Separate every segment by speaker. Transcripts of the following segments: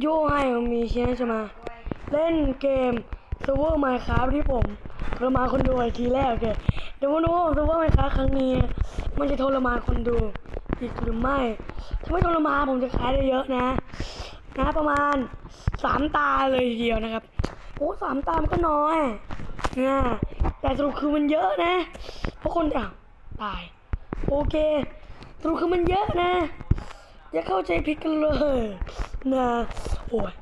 Speaker 1: โให้มีเชียใช่ไหมเล่นเกมเซิร์ฟเวอร์ไมค้าที่ผมทรมานคนดูอทีแรกโอเดี๋ยวมาดูเซิร์ฟเวอร์ไมค้าครั้งนี้ มันจะทรมานคนดูอีกหรือไม่ถ้าไม่ทรมานผมจะขายได้เยอะนะ นะประมาณสามตาเลยเดียวนะครับโอ้สามตามันก็น้อยนะแต่สรุปคือมันเยอะนะ เพราะคนอะตาย โอเคสรุปคือมันเยอะนะ อย่าเข้าใจผิดกันเลย นาโอ้ย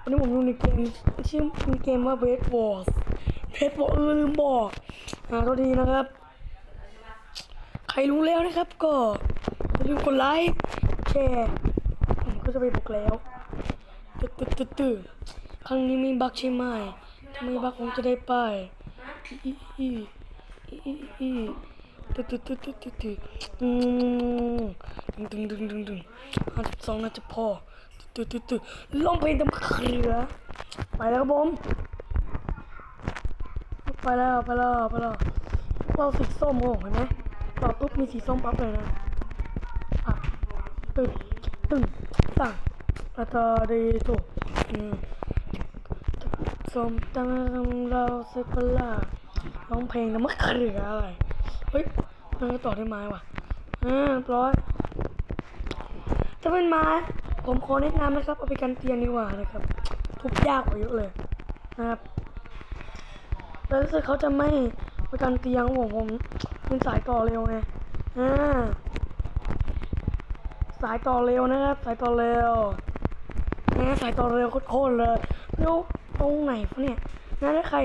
Speaker 1: วันนี้ผมดูในเกมชื่อมีเกมว่าเวทบอสเวทบอสเออลืมบอกอ่าโทษทีนะครับ ใครรู้แล้วนะครับ ก็อย่าลืมกดไลค์แชร์ผมก็จะไปบอกแล้วตึ๊ดตึ๊ดตึ๊ดตึ๊ดครั้งนี้มีบักใช่ไหมถ้ามีบักผมจะได้ไป้าอีอีอีอีตึ๊ดตึ๊ดตึ๊ดตึ๊ดตึ๊ดอืม ดึงดึงดึงดึงดึงห้าสิบสองน่าจะพอตุ๊ดตุ๊ดตื่นลองเพลงตะเขือไปแล้วครับผมไปแล้วไปแล้วไปแล้วเราสีส้มโอ้เห็นไหมต่อปุ๊บมีสีส้มปั๊บเลยนะอะตึงตึงสั่งอาตาดีโตอืมส้มตำเราสิปลาร้องเพลงตล้วมเขืออะไรเฮ้ยมันก็ต่อได้ไหมวะอ่าร้อย ถ้าเป็นไม้ผมขอแนะนำนะครับเอาไปกันเตียงดีกว่านะครับ ทุบยากกว่าเยอะเลยนะครับแล้วรู้สึกเขาจะไม่ไปกันเตียงของผมเป็นสายต่อเร็วไงอ่าสายต่อเร็วนะครับ สายต่อเร็วนะสายต่อเร็วโคตรเลยไม่วตรงไหนเขาเนี่ยนะถ้าใคร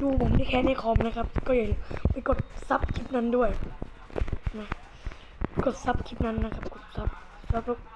Speaker 1: ดูผมที่แคสในคอมนะครับ ก็อย่าไปกดซับคลิปนั้นด้วยนะกดซับคลิปนั้นนะครับ กดซับซับแล้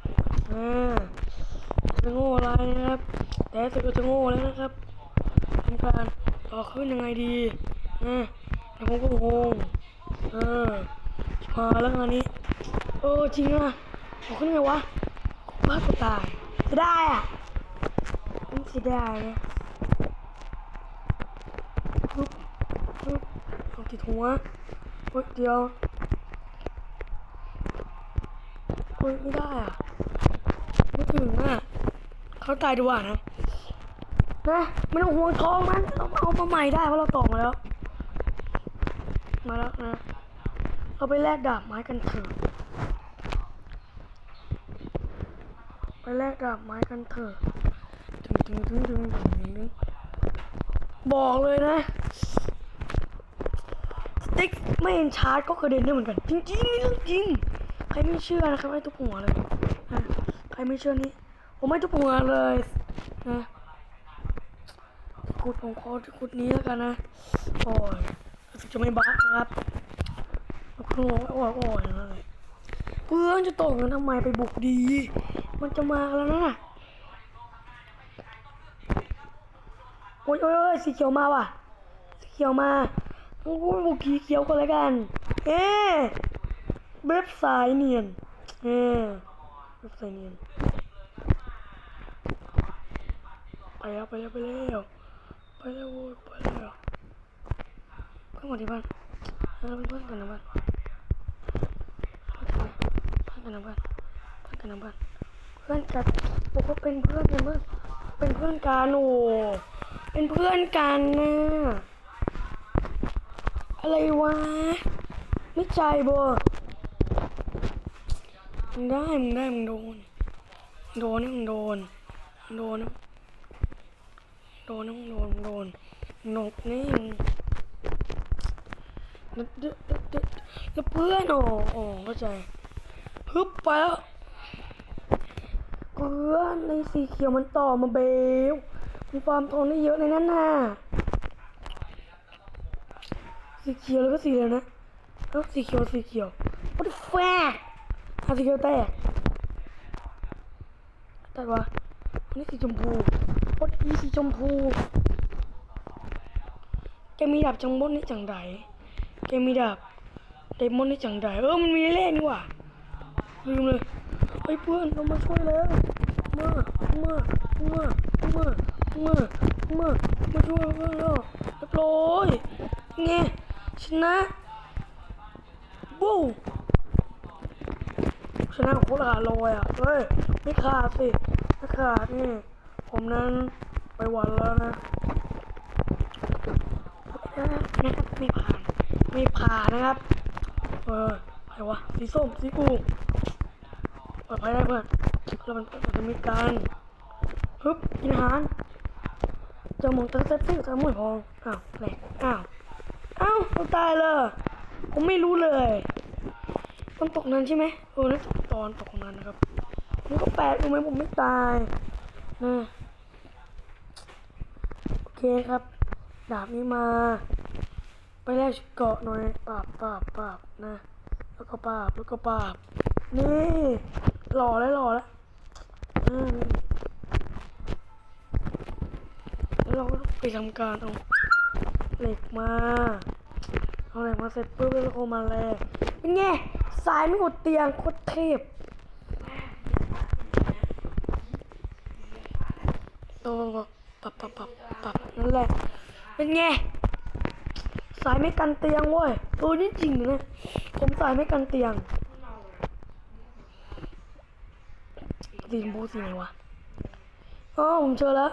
Speaker 1: อ่าจะโง่อะไรนะครับ แต่จะก็จะโง่แล้วนะครับทำการต่อขึ้นยังไงดีน่าแต่ผมก็งงอ่ามาแล้วงานนี้ โอ้จริงอะต่อขึ้นไงวะบ้ากูตายจะได้อะไม่จะได้นะปึ๊บปึ๊บเอาติดหัวเฮ้ยเดียวเฮ้ยไม่ได้อะ ไม่ถึงอะเขาตายดีกว่านะนะไม่ต้องห่วงทองมันเราเอามาใหม่ได้เพราะเราตอกมาแล้ว มาแล้วนะเราไปแลกดาบไม้กันเถอะไปแลกดาบไม้กันเถอะถึงถึงถึงถึงถึงถึงบอกเลยนะสติ๊กไม่เอ็นชาร์จก็กระเด็นได้เหมือนกัน จริงๆเรื่องจริงใครไม่เชื่อนะครับให้ทุบหัวเลย รไม่เชื่อนี้ผมไม่ทุบหัวเลยนะขุดผมขอขุดนี้แล้วกันนะโอ้ยนจะไม่บักนะครับโอ้ยโอ้ยโอ้ยเพื่อนจะตกกันทำไมไปบุกดี มันจะมาแล้วนะโอ้ยโอ้ยสีเขียวมาว่ะสีเขียวมาโอ้โบุกสีเขียวก็แล้วกัน เอ๊ะเบ็บสายเนียน เอ๊ะ ใส่เนียนไปแล้วไปแล้วไปแล้วไปแล้วไปแล้วเพื่อนมาที่บ้านเราเป็นเพื่อนกันนะบ้านเพื่อนกันนะบ้านเพื่อนกันนะบ้านเพื่อนกันบอกว่าเป็นเพื่อนกันเมื่อเป็นเพื่อนกันโอ้เป็นเพื่อนกันนะอะไรวะไม่ใจบ่ มึงได้มึงได้มึงโดน โดนมึงโดน โดนโดนมึงโดนโดนหนกนี่มึงเล้ดเดเดเดเพื่อนโอ้โอ้เข้าใจฮึบไปแล้วเพื่อนในสีเขียวมันต่อมาเบลมีความทองได้เยอะในนั้นน่ะสีเขียวแล้วก็สีเหลืองนะแล้วสีเขียวสีเขียว what the fuck าสิเกลแตกแต่ว่าคนนี้สีชมพูพดีสีชมพูแกมีดาบจังบนนี่จังไดแกมีดาบไดมอนนี่จังไดเออมันมีเล่นว่ะลืมเลยไปเพื่อนเรามาช่วยแล้วมามามามามามามาช่วยเพื่อนเราเรียบร้อยไงชนะบู๊ ชนะโคตรขาดลอยอะ เฮ้ย ไม่ขาดสิ ไม่ขาดนี่ ผมนั้นไปหวันแล้วนะ นะครับไม่ผ่าน ไม่ผ่านนะครับ เออใครวะ สีส้ม สีกูปลอดภัยได้เพื่อนเรามันเราจะมีการฮึบกินอาหารจะมองตาเซ็ตซี่ตาหมวยพองอ้าวแหลกอ้าว อ้าวเราตายเลยผมไม่รู้เลย มันตกนั้นใช่ไหมเออนั่นตอนตกนั้นนะครับมันก็แปลกรู้ไหมผมไม่ตายนะโอเคครับ ดาบนี้มา ไปแลกเกาะหน่อยปราบปราบปราบนะ แล้วก็ปราบแล้วก็ปราบนี่หล่อแล้วหล่อแล้วอ่านี่แล้วเราก็ไปทำการเอาเหล็กมาเอาเหล็กมาเสร็จปุ๊บแล้วก็มาแลกเป็นไง สายไม่หดเตียงโคตรเทพตัวปรับปรับปรับปรับนั่นแหละ เป็นไง สายไม่กันเตียงเว้ยเออนี่จริงนะ ผมสายไม่กันเตียงสีชมพูสีไหนวะอ๋อผมเจอแล้ว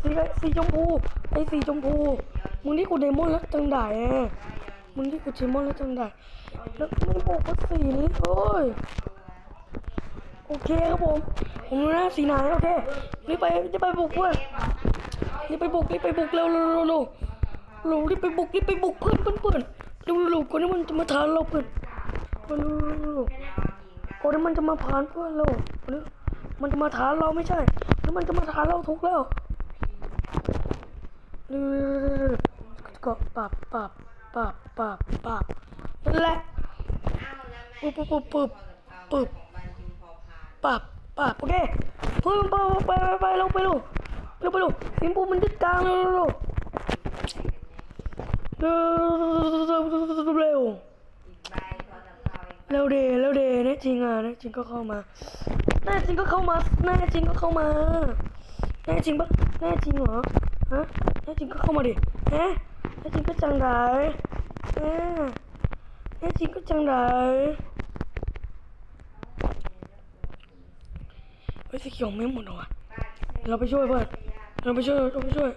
Speaker 1: สีอะไรสีชมพู ไอ้สีชมพู มึงที่กูเดมอนแล้วจังได้แอะ มึงที่กูเดมอนแล้วจังได้แล้วไม่บอกว่าสีนี้เอ้ยโอเคครับผม ผมรู้นะสีไหนโอเครีบไปรีบไปบุกเพื่อนรีบไปบุกรีบไปบุกเร็วเร็วเร็วเร็วเร็วรีบไปบุกรีบไปบุกเพื่อนเพื่อนเพื่อนเร็วเร็วก่อนที่มันจะมาทานเราเพื่อนเร็วเร็วเร็วก่อนที่มันจะมาผ่านเพื่อนเราเร็วมันจะมาทานเราไม่ใช่แล้วมันจะมาทานเราถูกแล้วเร็วเร็วเร็วก็ปับปับปับ ปับปับและปึ๊บปึ๊บปึ๊บปึ๊บปึ๊บปับปับโอเคเฮ้ยไปไปไปไปลงไปลงไปลงไปลงสิงปูมันยึดกลางเร็วเร็วเร็วเร็วเร็วเดเร็วเดแน่จริงอะแน่จริงก็เข้ามาแน่จริงก็เข้ามาแน่จริงก็เข้ามาแน่จริงปะแน่จริงเหรอฮะแน่จริงก็เข้ามาดิฮะแน่จริงก็จังไดเออแน่จริงก็จังไดเฮ้ยสีเขียวไม่หมดหรอวะเราไปช่วยเพื่อนเราไปช่วยเราไปช่วย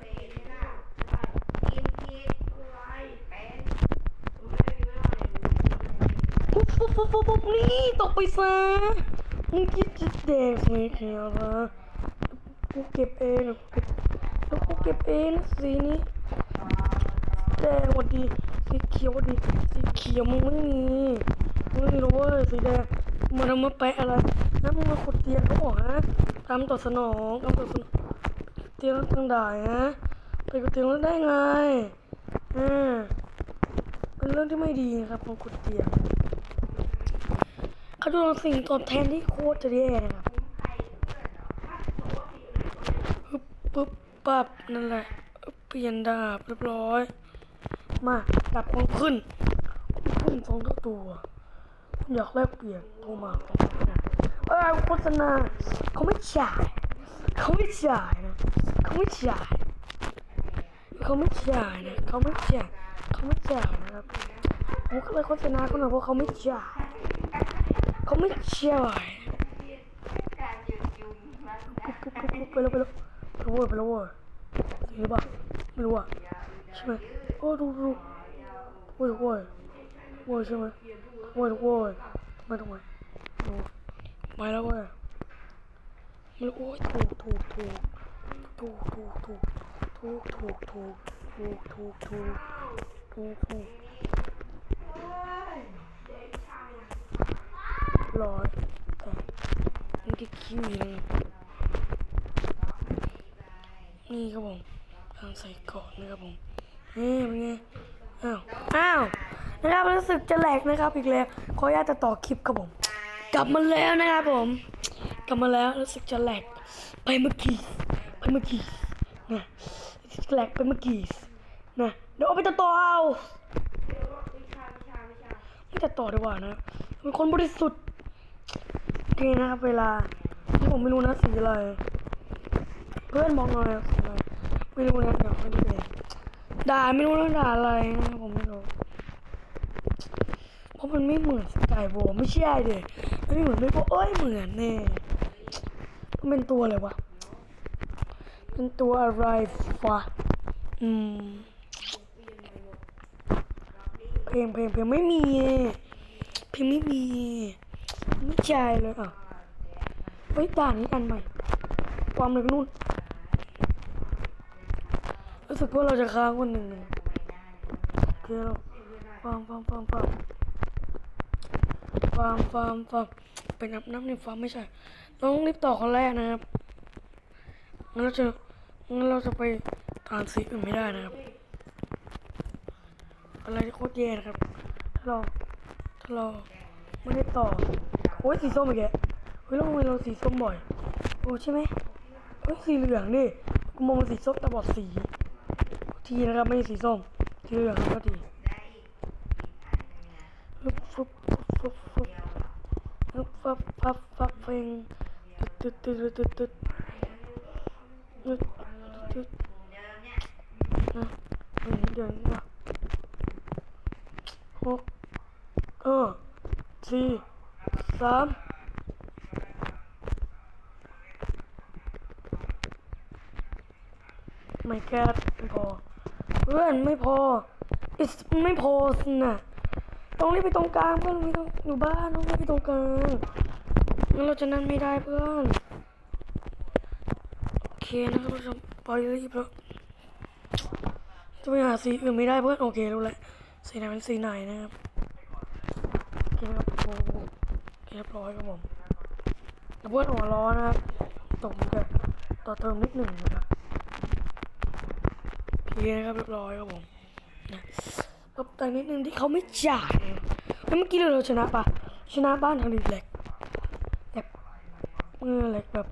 Speaker 1: ปุ๊บปุ๊บปุ๊บปุ๊บปุ๊บนี่ตกไปซะมึงคิดจะแดกไหมเขียวนะกูเก็บเองนแล้วกูเก็บเองนะสีนี้แดงหมดดี สีเขียวดีสีเขียวมึงไม่มีมึงไม่รู้เว้ยสีแดงมันเอามาแปะอะไรนะมึงมาขุดเตียงเขาบอกฮะทำต่อสนองทำต่อสนองเตียงตั้งด่ายฮะไปขุดเตียงแล้วได้ไงอ่าเป็นเรื่องที่ไม่ดีนะครับของขุดเตียงเขาดูสิ่งตอบแทนที่โคตรจะแย่นะครับปึ๊บปึ๊บปับนั่นแหละ เปลี่ยนดาบเรียบร้อย มาดาบของขึ้นขึ้นสองตัวอยากแลกเปลี่ยนโทรมาเออโฆษณาเขาไม่จ่ายเขาไม่จ่ายนะเขาไม่จ่ายเขาไม่จ่ายนะเขาไม่จ่ายเขาไม่จ่ายนะครับผมก็เลยโฆษณาเขาหน่อยเพราะเขาไม่จ่ายเขาไม่จ่ายปุ๊บปุ๊บปุ๊บไปแล้วไปแล้วไปแล้วเว้ยไปแล้วเว้ยเห็นปะไม่รู้อะใช่ไหม โอ้ดูดูโว้ยโว้ยโว้ยใช่ไหมโว้ยโว้ยทำไมทำไมดูไปแล้วเว้ยไม่โอ้ยถูกถูกถูกถูกถูกถูกถูกถูกถูกถูกถูกถูกถูกถูกร้อยแต่มันก็คิวอยู่เลยนี่ครับผมทางใส่เกาะนะครับผม นี่เป็นไง อ้าว อ้าว นะครับรู้สึกจะแหลกนะครับอีกแล้วขออนุญาตจะต่อคลิปครับผม กลับมาแล้วนะครับผม กลับมาแล้วรู้สึกจะแหลกไปเมื่อกี้ ไปเมื่อกี้ นะแหลกไปเมื่อกี้นะเดี๋ยวเอาไปตัดต่อเอาไม่ตัดต่อดีกว่านะเป็นคนบริสุทธิ์โอเคนะครับเวลาที่ผมไม่รู้นะสีอะไร เพื่อนบอกหน่อยสีอะไรไม่รู้นะเดี๋ยวไม่ได้เลย ด่าไม่รู้นะด่าอะไรนะผมไม่รู้เพราะมันไม่เหมือนสกายโบว์ไม่ใช่เด็มันไม่เหมือนไม่โบว์เอ้ยเหมือนแน่มันเป็นตัวอะไรวะเป็นตัวอะไรวะอืมเพลงเพลงเพลงไม่มีเพลงไม่มีไม่ใช่เลยอะเฮ้ยด่านนี้อันใหม่ความเลยนู่น สึกว่าเราจะค้างวันหนึ่งหนึ่งโอเคเราฟังฟังฟังฟังฟาร์มฟาร์มฟาร์มเป็นน้ำน้ำในฟาร์มไม่ใช่ต้องรีบต่อคนแรกนะครับงั้นเราจะงั้นเราจะไปทานซีอื่นไม่ได้นะครับ อะไรที่โคตรแย่นะครับ ถ้าเราถ้าเราไม่ได้ต่อโอ้ยสีส้มอีกแกเฮ้ยเราทำไมเราสีส้มบ่อย โอ้ใช่ไหมเฮ้ยสีเหลืองดิกูมองมันสีส้มตาบอดสี ทีนะครับไม่ใช่สีส้มสีเหลืองครับก็ดีฟุบฟุบฟุบฟุบฟุบฟับฟับฟับเพลงตึ๊ดตึ๊ดตึ๊ดตึ๊ดตึ๊ดตึ๊ดตึ๊ดนะเดือนนะหกเออสี่สามไม่แก้พอ เพื่อนไม่พอ it's ไม่พอสินะต้องรีบไปตรงกลางเพื่อนไม่ต้องอยู่บ้านต้องรีบไปตรงกลางงั้นเราจะนั่นไม่ได้เพื่อนโอเคนะครับเราจะไปรีบแล้วจะไปหาสีอื่นไม่ได้เพื่อนโอเครู้แล้วสีไหนเป็นสีไหนนะครับโอเคครับโอ้โหเรียบร้อยครับผมแล้วเพื่อนหัวร้อนนะครับตกจะต่อเติมนิดหนึ่งนะครับ โอเคนะครับเรียบร้อยครับผมนะกับแต่นิดนึงที่เขาไม่จ่ายแล้วเมื่อกี้เราชนะปะชนะบ้านทางดีแหลกแบบเมื่อแหลกแบบ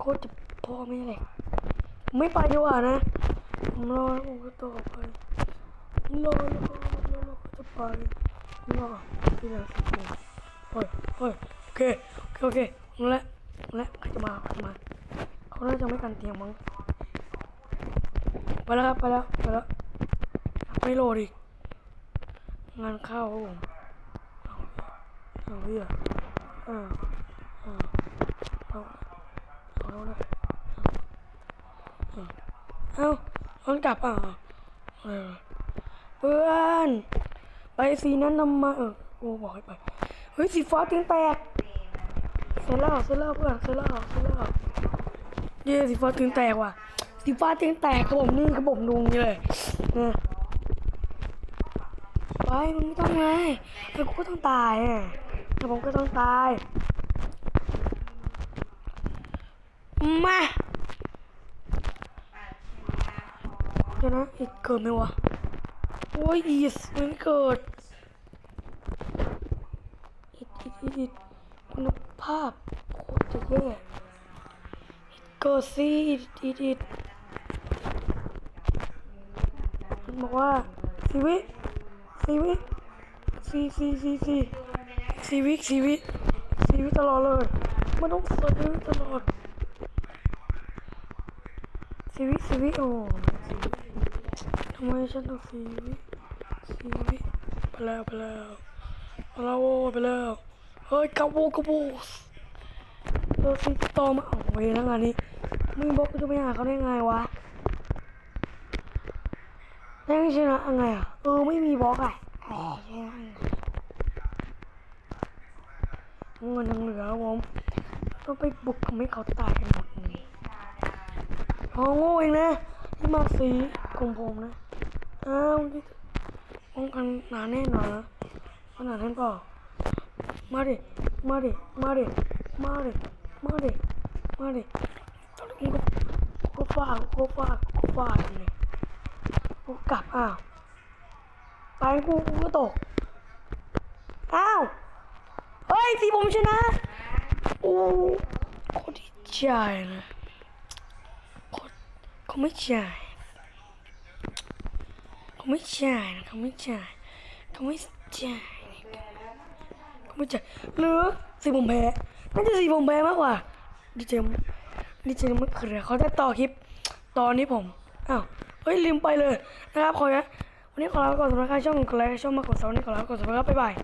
Speaker 1: โคตรจะพ่อไม่แหลกไม่ไปดีกว่านะผมรอแล้วผมก็ต่อไปรอแล้วก็รอจะไปรอที่ไหนสักทีเฮ้ยเฮ้ยโอเคโอเคโอเคและนั่นแหละใครจะมาใครจะมาเขาน่าจะไม่กันเตียงมั้ง ไปแล้วครับไปแล้วไปแล้วไม่โหลดอีก งานเข้าผมเอาเอาเฮียเอาเอาเอาเอาแล้วนะเอาเอากลับอะเออเพื่อนไปสีนั้นนำมาเออโอ้บอกให้ไปเฮ้ยสีฟ้าตียงแตกเสร็จแล้วเสร็จแล้วเพื่อนเสร็จแล้วเสร็จแล้วเย้สีฟ้าตียงแตกว่ะ สีฟ้าเตียงแตกครับผมนี่ครับผมดูนี่เลยไปมันไม่ต้องไงแต่กูก็ต้องตายอะแต่ผมก็ต้องตายมาเดี๋ยวนะอีกเกิดไหมวะโอ้ยอีสมันเกิดอีดอีดอีดคุณภาพโคตรจะแย่เกิดสิอีดอีดอีดมัน บอกว่าสิวิสีวิสีสีสีสีสีวิสีวิสีวิตลอดเลยมันต้องสดสีวิตลอดสีวิสีวิโอ้ทำไมฉันต้องสีวิสีวิไปแล้วไปแล้วไปแล้วไปแล้วเฮ้ยกระโบกระโบเออสีต่อมาเอาเวแล้วงานนี้มึงบอกกูจะไปหาเขาได้ไงวะ ได้ไม่ชนะยังไงอะเออไม่มีบล็อกอะแหมใช่ไหมเงินยังเหลือผมต้องไปบุกทำให้เขาตายกันหมดนี่พอโง่เองนะที่มาสีกลุ่มผมนะอ้าวนี่ป้องกันหนาแน่นอนนะขนาดนั้นเปล่ามาดิมาดิมาดิมาดิมาดิมาดิตอนนี้ก็ก็ฟาดก็ฟาดก็ฟาดเลย กูกลับอ้าวไปกูกูก็ตกอ้าวเฮ้ยสีผมชนะโอ้โคตรดีใจนะโคตรเขาไม่จ่ายเขาไม่จ่ายนะเขาไม่จ่ายเขาไม่จ่ายเขาไม่จ่ายหรือสีผมแพ้น่าจะสีผมแพ้มากกว่าดีเจมดีเจมะเขือเขาจะต่อคลิปตอนนี้ผมอ้าว เฮ้ยลืมไปเลยนะครับขอนะวันนี้ขอลาไปก่อนสำหรับใครช่องกดไลค์ช่องมากกดซับวันนี้ขอลาไปก่อนสำหรับบ๊ายบาย